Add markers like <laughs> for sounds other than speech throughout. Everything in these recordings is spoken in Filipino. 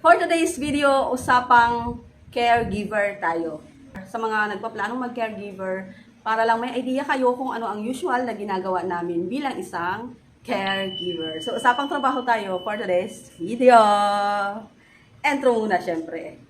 For today's video, usapang caregiver tayo. Sa mga nagpaplanong mag-caregiver, para lang may idea kayo kung ano ang usual na ginagawa namin bilang isang caregiver. So, usapang trabaho tayo for today's video. Intro muna, syempre.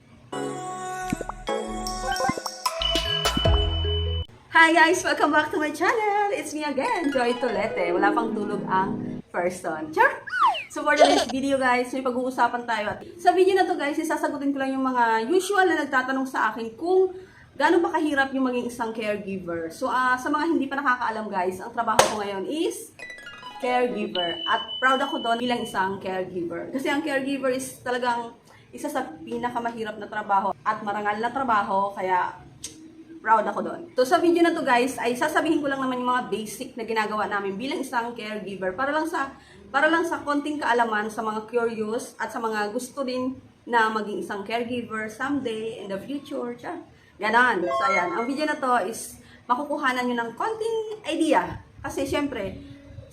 Hi guys! Welcome back to my channel! It's me again, Joy Tolete. Wala pang tulog ang person. Sure! So for today's video guys, may pag-uusapan tayo. At sa video na to guys, isasagutin ko lang yung mga usual na nagtatanong sa akin kung gaano ba kahirap yung maging isang caregiver. So ah, sa mga hindi pa nakakaalam guys, ang trabaho ko ngayon is caregiver. At proud ako doon bilang isang caregiver. Kasi ang caregiver is talagang isa sa pinakamahirap na trabaho at marangal na trabaho. Kaya proud ako doon. So sa video na to guys, ay sasabihin ko lang naman yung mga basic na ginagawa namin bilang isang caregiver para lang sa para lang sa konting kaalaman sa mga curious at sa mga gusto din na maging isang caregiver someday in the future. Tiyan. Ganon. So ayan, ang video na to is makukuhanan nyo ng konting idea. Kasi syempre,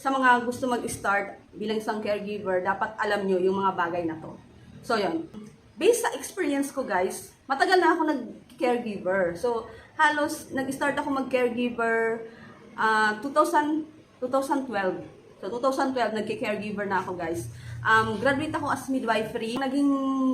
sa mga gusto mag-start bilang isang caregiver, dapat alam nyo yung mga bagay na to. So yun. Based sa experience ko guys, matagal na ako nag-caregiver. So, halos nag-start ako mag-caregiver ah 2000, 2012. So, 2012, nagki-caregiver na ako, guys. Um, graduate ako as midwifery. Naging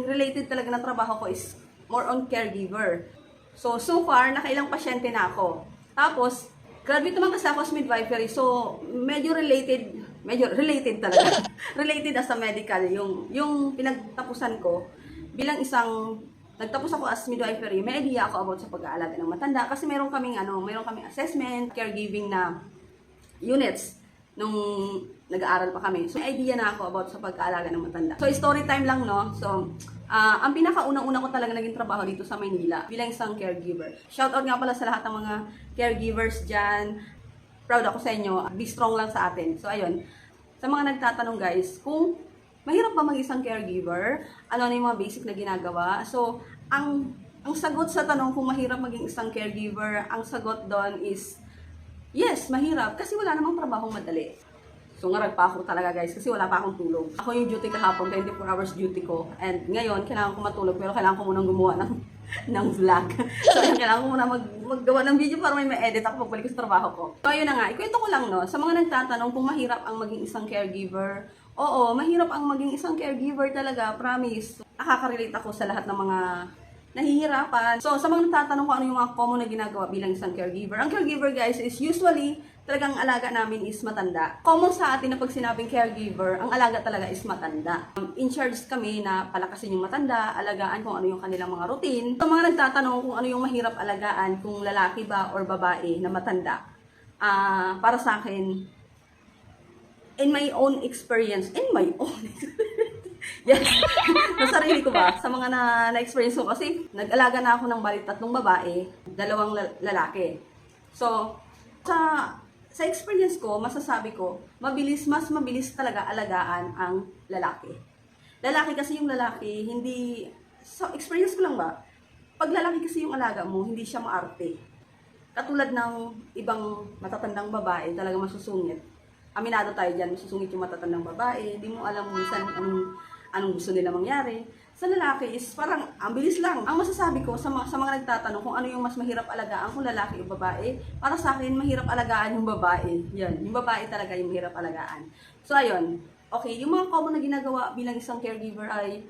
related talaga na trabaho ko is more on caregiver. So, so far, nakailang pasyente na ako. Tapos, graduate naman kasi ako as midwifery. So, medyo related, medyo related talaga. <laughs> related as a medical. Yung, yung pinagtapusan ko, bilang isang nagtapos ako as midwifery, may idea ako about sa pag-aalaga ng matanda kasi meron kaming ano, meron kaming assessment, caregiving na units nung nag-aaral pa kami. So, may idea na ako about sa pag-aalaga ng matanda. So, story time lang, no? So, ah ang pinakaunang-una ko talaga naging trabaho dito sa Maynila bilang isang caregiver. Shoutout nga pala sa lahat ng mga caregivers dyan. Proud ako sa inyo. Be strong lang sa atin. So, ayun. Sa mga nagtatanong, guys, kung mahirap ba mag-isang caregiver? Ano na yung mga basic na ginagawa? So, ang ang sagot sa tanong kung mahirap maging isang caregiver, ang sagot doon is Yes, mahirap. Kasi wala namang trabahong madali. So, ngarag pa ako talaga guys kasi wala pa akong tulog. Ako yung duty kahapon, 24 hours duty ko. And ngayon, kailangan ko matulog pero kailangan ko munang gumawa ng, <laughs> ng vlog. <laughs> so, kailangan ko muna mag, maggawa ng video para may ma-edit ako pagbalik sa trabaho ko. So, ayun na nga. Ikwento ko lang, no. Sa mga nagtatanong kung mahirap ang maging isang caregiver, oo, mahirap ang maging isang caregiver talaga, promise. Nakaka-relate ako sa lahat ng mga nahihirapan. So, sa mga nagtatanong kung ano yung mga common na ginagawa bilang isang caregiver. Ang caregiver, guys, is usually, talagang alaga namin is matanda. Common sa atin na pag sinabing caregiver, ang alaga talaga is matanda. Um, in charge kami na palakasin yung matanda, alagaan kung ano yung kanilang mga routine. Sa mga nagtatanong kung ano yung mahirap alagaan, kung lalaki ba or babae na matanda. Ah, para sa akin, in my own experience, in my own <laughs> Yes. <laughs> sa sarili ko ba, sa mga na, na-experience ko, kasi nag-alaga na ako ng bali tatlong babae, dalawang la- lalaki. So, sa sa experience ko, masasabi ko, mabilis, mas mabilis talaga alagaan ang lalaki. Lalaki kasi yung lalaki, hindi, sa experience ko lang ba, pag lalaki kasi yung alaga mo, hindi siya maarte. Katulad ng ibang matatandang babae, talaga masusungit. Aminado tayo dyan, masusungit yung matatandang babae, hindi mo alam minsan anong, anong gusto nila mangyari. Sa lalaki is parang, ang bilis lang. Ang masasabi ko sa mga, sa mga nagtatanong kung ano yung mas mahirap alagaan, kung lalaki o babae, para sa akin, mahirap alagaan yung babae. Yan, yung babae talaga yung mahirap alagaan. So, ayun. Okay, yung mga common na ginagawa bilang isang caregiver ay,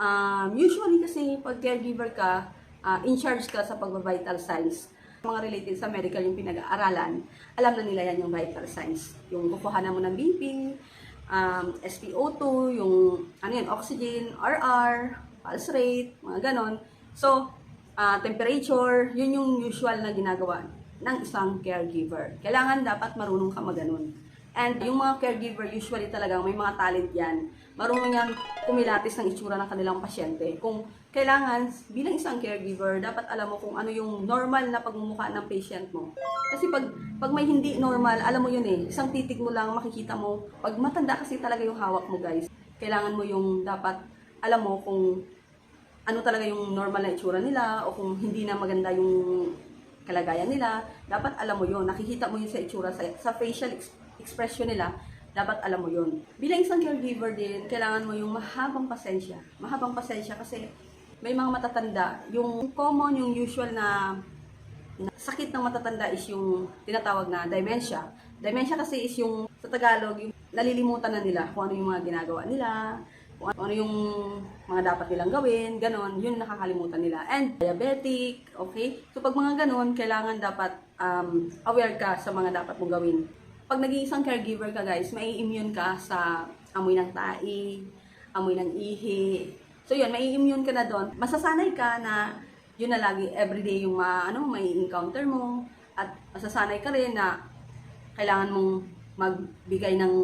um, usually kasi pag caregiver ka, ah, in charge ka sa pag-vital signs. Mga related sa medical yung pinag-aaralan, alam na nila yan yung vital signs. Yung kukuhanan mo ng BP, um, SpO2, yung ano yun, oxygen, RR, pulse rate, mga ganon. So, ah, temperature, yun yung usual na ginagawa ng isang caregiver. Kailangan dapat marunong ka maganon. And yung mga caregiver, usually talagang may mga talent yan. Marunong yan kumilatis ng itsura ng kanilang pasyente. Kung kailangan, bilang isang caregiver, dapat alam mo kung ano yung normal na pagmumukha ng patient mo. Kasi pag, pag may hindi normal, alam mo yun eh. Isang titig mo lang, makikita mo. Pag matanda kasi talaga yung hawak mo guys, kailangan mo yung dapat, alam mo kung ano talaga yung normal na itsura nila o kung hindi na maganda yung kalagayan nila, dapat alam mo yun. Nakikita mo yun sa itsura, sa, sa facial ex- expression nila dapat alam mo yun. Bilang isang caregiver din, kailangan mo yung mahabang pasensya. Mahabang pasensya kasi may mga matatanda, yung common, yung usual na sakit ng matatanda is yung tinatawag na dementia. Dementia kasi is yung sa Tagalog, yung nalilimutan na nila kung ano yung mga ginagawa nila, kung ano yung mga dapat nilang gawin, ganon, yun nakakalimutan nila. And diabetic, okay? So pag mga ganon, kailangan dapat um, aware ka sa mga dapat mong gawin. Pag naging isang caregiver ka guys, may immune ka sa amoy ng tai, amoy ng ihi. So yun, may immune ka na doon. Masasanay ka na yun na lagi everyday yung ma, ano, may encounter mo at masasanay ka rin na kailangan mong magbigay ng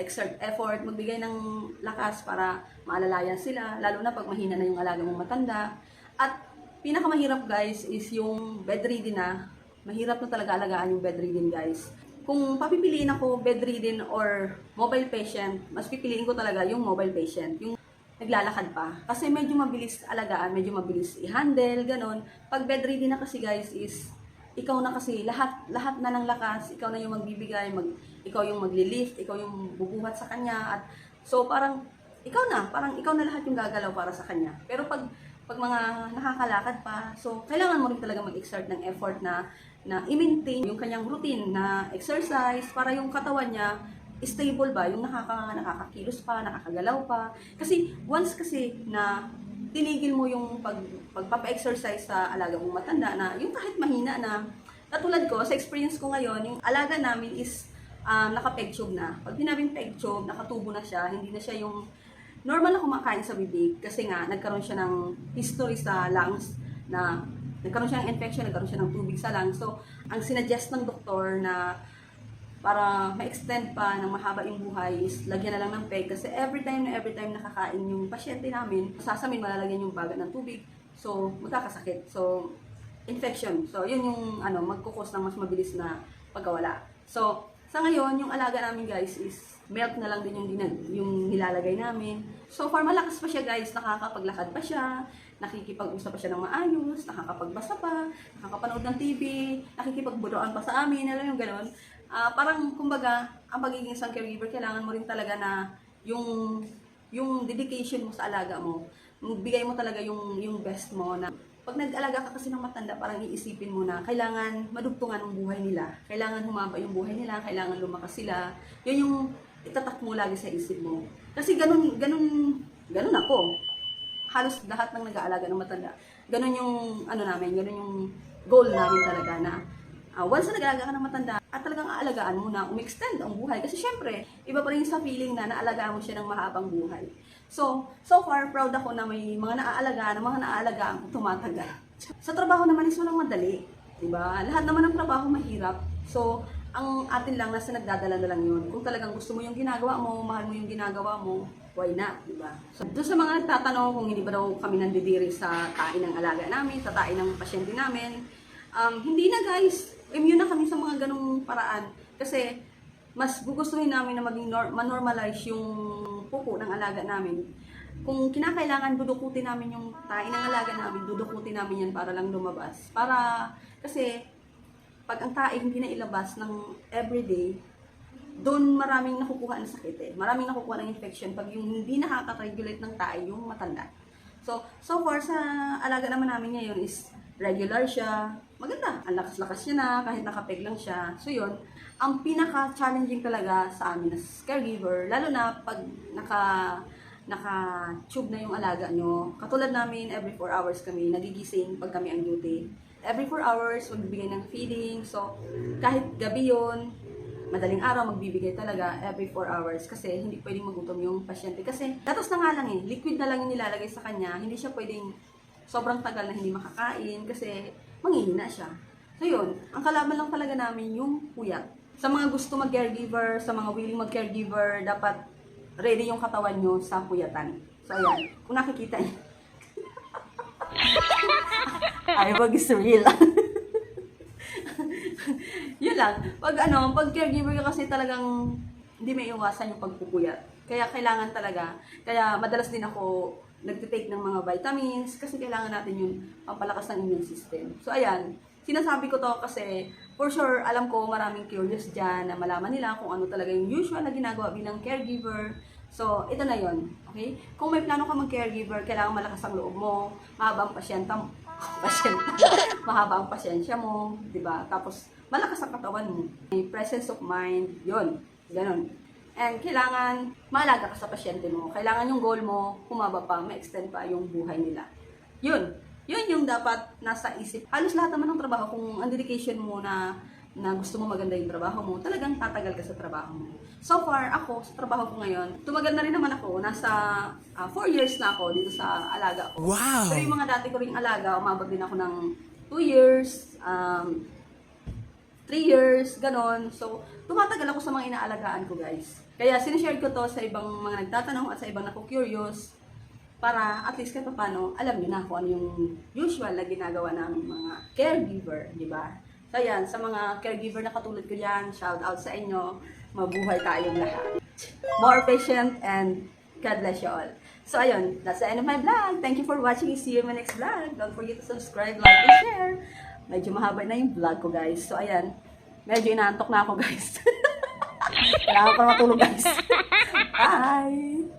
exert effort, magbigay ng lakas para maalalayan sila, lalo na pag mahina na yung alaga mong matanda. At pinakamahirap guys is yung bedridden na. Mahirap na talaga alagaan yung bedridden guys. Kung papipiliin ako bedridden or mobile patient, mas pipiliin ko talaga yung mobile patient. Yung naglalakad pa. Kasi medyo mabilis alagaan, medyo mabilis i-handle, ganon. Pag bedridden na kasi guys is, ikaw na kasi, lahat, lahat na ng lakas, ikaw na yung magbibigay, mag, ikaw yung magli-lift, ikaw yung bubuhat sa kanya. At, so parang, ikaw na, parang ikaw na lahat yung gagalaw para sa kanya. Pero pag, pag mga nakakalakad pa, so kailangan mo rin talaga mag-exert ng effort na, na i-maintain yung kanyang routine na exercise para yung katawan niya stable ba, yung nakaka, nakakakilos pa, nakakagalaw pa. Kasi once kasi na tinigil mo yung pag, pagpapa-exercise sa alaga mong matanda na yung kahit mahina na, katulad ko, sa experience ko ngayon, yung alaga namin is um, naka-peg tube na. Pag sinabing peg tube, nakatubo na siya, hindi na siya yung normal na kumakain sa bibig kasi nga nagkaroon siya ng history sa lungs na nagkaroon siya ng infection, nagkaroon siya ng tubig sa lungs. So, ang sinuggest ng doktor na para ma-extend pa ng mahaba yung buhay is lagyan na lang ng peg kasi every time na every time nakakain yung pasyente namin, sasamin malalagyan yung baga ng tubig. So, magkakasakit. So, infection. So, yun yung ano, magkukos ng mas mabilis na pagkawala. So, sa ngayon, yung alaga namin guys is milk na lang din yung, dinag- yung nilalagay namin. So far, malakas pa siya guys. Nakakapaglakad pa siya, nakikipag-usap pa siya ng maayos, nakakapagbasa pa, nakakapanood ng TV, nakikipagbudoan pa sa amin, alam yung gano'n. Ah, parang, kumbaga, ang pagiging isang caregiver, kailangan mo rin talaga na yung yung dedication mo sa alaga mo, bigay mo talaga yung yung best mo na pag nag-alaga ka kasi ng matanda, parang iisipin mo na kailangan madugtungan ang buhay nila. Kailangan humaba yung buhay nila, kailangan lumakas sila. Yun yung itatak mo lagi sa isip mo. Kasi ganun, ganun, ganun ako. Halos lahat ng nag-aalaga ng matanda. Ganun yung, ano namin, ganun yung goal namin talaga na ah, once na nag-aalaga ka ng matanda, at talagang aalagaan mo na umextend ang buhay. Kasi syempre, iba pa rin sa feeling na naalagaan mo siya ng mahabang buhay. So, so far, proud ako na may mga naaalagaan, mga naaalagaan tumatagal. Sa trabaho naman is walang madali. Diba? Lahat naman ng trabaho mahirap. So, ang atin lang nasa nagdadala na lang yun. Kung talagang gusto mo yung ginagawa mo, mahal mo yung ginagawa mo, why not, di ba? So, doon sa mga nagtatanong kung hindi ba daw kami nandidiri sa tain ng alaga namin, sa tain ng pasyente namin, um, hindi na guys, immune na kami sa mga ganong paraan. Kasi, mas gugustuhin namin na maging nor- manormalize yung pupo ng alaga namin. Kung kinakailangan dudukutin namin yung tain ng alaga namin, dudukutin namin yan para lang lumabas. Para, kasi, pag ang tae hindi na ilabas ng everyday, doon maraming nakukuha ng sakit eh. Maraming nakukuha ng infection pag yung hindi nakaka-regulate ng tae yung matanda. So, so far sa alaga naman namin ngayon is regular siya. Maganda. Ang lakas-lakas niya na, kahit nakapeg lang siya. So, yun. Ang pinaka-challenging talaga sa amin as caregiver, lalo na pag naka naka-tube na yung alaga nyo. Katulad namin, every 4 hours kami nagigising pag kami ang duty. Every 4 hours, magbibigay ng feeding. So, kahit gabi yon madaling araw magbibigay talaga every 4 hours kasi hindi pwedeng magutom yung pasyente. Kasi datos na nga lang eh, liquid na lang yung nilalagay sa kanya. Hindi siya pwedeng sobrang tagal na hindi makakain kasi manghihina siya. So yun, ang kalaban lang talaga namin yung puyat. Sa mga gusto mag-caregiver, sa mga willing mag-caregiver, dapat ready yung katawan nyo sa puyatan. So ayan, kung nakikita niyo. <laughs> Ay, wag is real. <laughs> yun lang. Pag ano, pag caregiver ka kasi talagang hindi may iwasan yung pagpupuyat. Kaya kailangan talaga. Kaya madalas din ako nagtitake ng mga vitamins kasi kailangan natin yung pampalakas ng immune system. So ayan, Sinasabi ko to kasi for sure alam ko maraming curious dyan na malaman nila kung ano talaga yung usual na ginagawa bilang caregiver. So, ito na yon okay? Kung may plano ka mag-caregiver, kailangan malakas ang loob mo, mahaba ang pasyenta mo, <laughs> pasyenta, <laughs> mahaba ang pasyensya mo, di ba? Tapos, malakas ang katawan mo. May presence of mind, yon Ganon. And kailangan maalaga ka sa pasyente mo. Kailangan yung goal mo, humaba pa, ma-extend pa yung buhay nila. Yun. Yun yung dapat nasa isip. Halos lahat naman ng trabaho, kung ang dedication mo na na gusto mo maganda yung trabaho mo, talagang tatagal ka sa trabaho mo. So far, ako, sa trabaho ko ngayon, tumagal na rin naman ako. Nasa 4 years na ako dito sa alaga ko. Wow! Pero yung mga dati ko ring alaga, umabot din ako ng 2 years, um, 3 years, ganon. So, tumatagal ako sa mga inaalagaan ko, guys. Kaya sinishare ko to sa ibang mga nagtatanong at sa ibang naku-curious para at least kahit paano, alam niyo na kung ano yung usual na ginagawa namin mga caregiver, di ba? So yan, sa mga caregiver na katulad ko yan, shout out sa inyo, mabuhay tayong lahat. More patient and God bless you all. So ayun, that's the end of my vlog. Thank you for watching. See you in my next vlog. Don't forget to subscribe, like, and share. Medyo mahaba na yung vlog ko guys. So ayan, medyo inaantok na ako guys. <laughs> Kailangan ko matulog guys. <laughs> Bye!